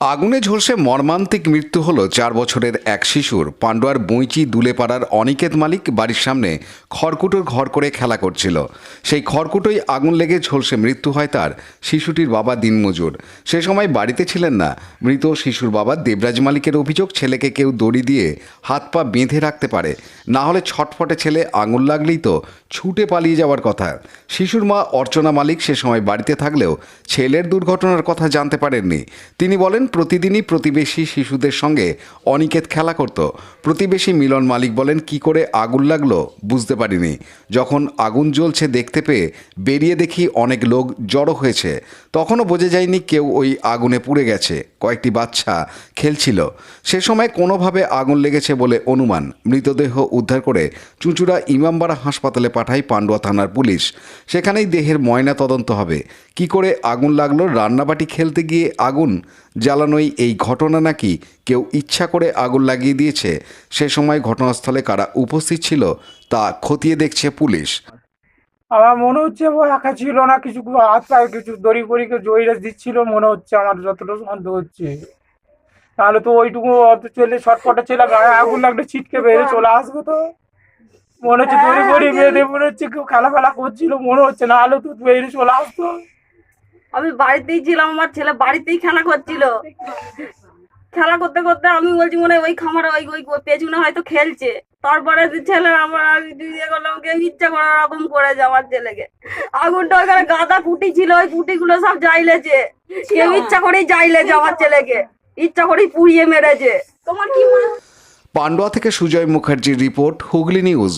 আগুনে ঝলসে মর্মান্তিক মৃত্যু হলো চার বছরের এক শিশুর। পান্ডুয়ার বইচি দুলেপাড়ার অনিকেত মালিক বাড়ির সামনে খড়কুটোর ঘর করে খেলা করছিল। সেই খড়কুটোই আগুন লেগে ঝলসে মৃত্যু হয় তার শিশুটির বাবা দিনমজুর। সে সময় বাড়িতে ছিলেন না। মৃত শিশুর বাবা দেবরাজ মালিকের অভিযোগ, ছেলেকে কেউ দড়ি দিয়ে হাত পা বেঁধে রাখতে পারে। না হলে ছটফটে ছেলে আঙুল লাগলেই তো ছুটে পালিয়ে যাওয়ার কথা। শিশুর মা অর্চনা মালিক সে সময় বাড়িতে থাকলেও ছেলের দুর্ঘটনার কথা জানতে পারেননি। তিনি বলেন প্রতিদিনই প্রতিবেশী শিশুদের সঙ্গে অনিকেত খেলা করত। প্রতিবেশী মিলন মালিক বলেন, কি করে আগুন লাগল বুঝতে পারিনি। যখন আগুন জ্বলছে দেখতে পেয়ে বেরিয়ে দেখি অনেক লোক জড়ো হয়েছে। তখনও বোঝা যায়নি কেউ ওই আগুনে পুড়ে গেছে। কয়েকটি বাচ্চা খেলছিল। সে সময় কোনোভাবে আগুন লেগেছে বলে অনুমান। মৃতদেহ উদ্ধার করে চুঁচুড়া ইমামবাড়া হাসপাতালে পাঠায় পাণ্ডুয়া থানার পুলিশ। সেখানেই দেহের ময়না তদন্ত হবে। কি করে আগুন লাগল? রান্নাবাটি খেলতে গিয়ে আগুন জ্বালানোই এই ঘটনা নাকি? কেউ ইচ্ছা করে আগুন লাগিয়ে দিয়েছে। সে সময় ঘটনাস্থলে কারা উপস্থিত ছিল তা খতিয়ে দেখছে পুলিশ। আমার মনে হচ্ছে ও একা ছিল না কিছু হাত পায়ে কিছু দড়ি ফড়িকে জয়রা দিচ্ছিল মনে হচ্ছে আমার যতটা সন্দেহ হচ্ছে। তাহলে তো ওইটুকু অত ছেলে ছটপটে ছেলে গায়ে আগুন লাগলে ছিটকে বেড়ে চলে আসবে তো। মনে হচ্ছে দড়ি ফড়ি বেঁধে মনে হচ্ছে কেউ খেলা ফেলা করছিল মনে হচ্ছে না হলে তো বেরিয়ে চলে আসতো। আমি বাড়িতেই ছিলাম আমার ছেলে বাড়িতেই খেলা করছিল। খেলা করতে করতে আমি বলছি মনে হয় ওই খামারে ওই ওই পেছনে হয়তো খেলছে। তারপরে ছেলে আমার আমি ইয়ে করলাম ইচ্ছা করে ওরকম করে আমার ছেলেকে। আগুনটা ওখানে গাদা কুটি ছিল ওই কুটিগুলো সব জাইলেছে কেউ ইচ্ছা করেই জাইলেছে আমার ছেলেকে। ইচ্ছা করেই পুড়িয়ে মেরেছে। তোমার কি মনে পান্ডুয়া থেকে সুজয় মুখার্জির রিপোর্ট হুগলি নিউজ।